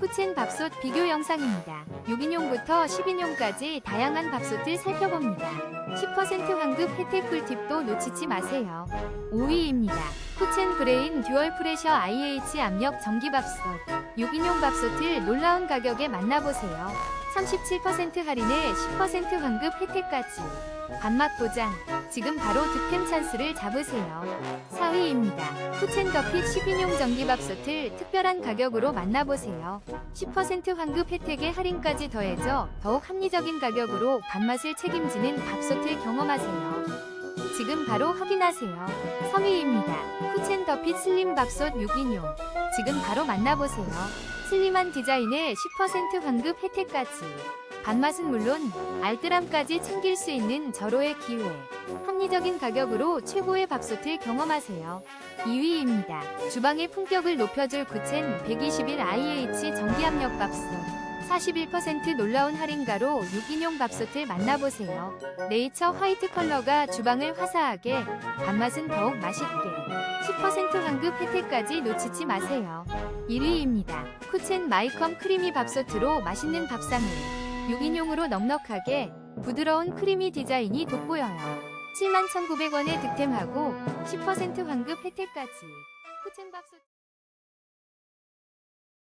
쿠첸 밥솥 비교 영상입니다. 6인용부터 10인용까지 다양한 밥솥을 살펴봅니다. 10% 환급 혜택 꿀팁도 놓치지 마세요. 5위입니다. 쿠첸 브레인 듀얼 프레셔 IH 압력 전기밥솥 6인용 밥솥을 놀라운 가격에 만나보세요. 37% 할인에 10% 환급 혜택까지 반맛 보장 지금 바로 득템 찬스를 잡으세요. 4위입니다. 쿠첸 더핏 10인용 전기밥솥을 특별한 가격으로 만나보세요. 10% 환급 혜택에 할인까지 더해져 더욱 합리적인 가격으로 밥맛을 책임지는 밥솥을 경험하세요. 지금 바로 확인하세요. 3위입니다. 쿠첸 더핏 슬림 밥솥 6인용. 지금 바로 만나보세요. 슬림한 디자인에 10% 환급 혜택까지. 밥맛은 물론 알뜰함까지 챙길 수 있는 절호의 기회. 합리적인 가격으로 최고의 밥솥을 경험하세요. 2위입니다. 주방의 품격을 높여줄 쿠첸 121 IH 전기압력 밥솥. 41% 놀라운 할인가로 6인용 밥솥을 만나보세요. 네이처 화이트 컬러가 주방을 화사하게, 밥맛은 더욱 맛있게. 10% 환급 혜택까지 놓치지 마세요. 1위입니다. 쿠첸 마이컴 크리미 밥솥으로 맛있는 밥상을 6인용으로 넉넉하게 부드러운 크리미 디자인이 돋보여요. 71,900원에 득템하고 10% 환급 혜택까지. 밥솥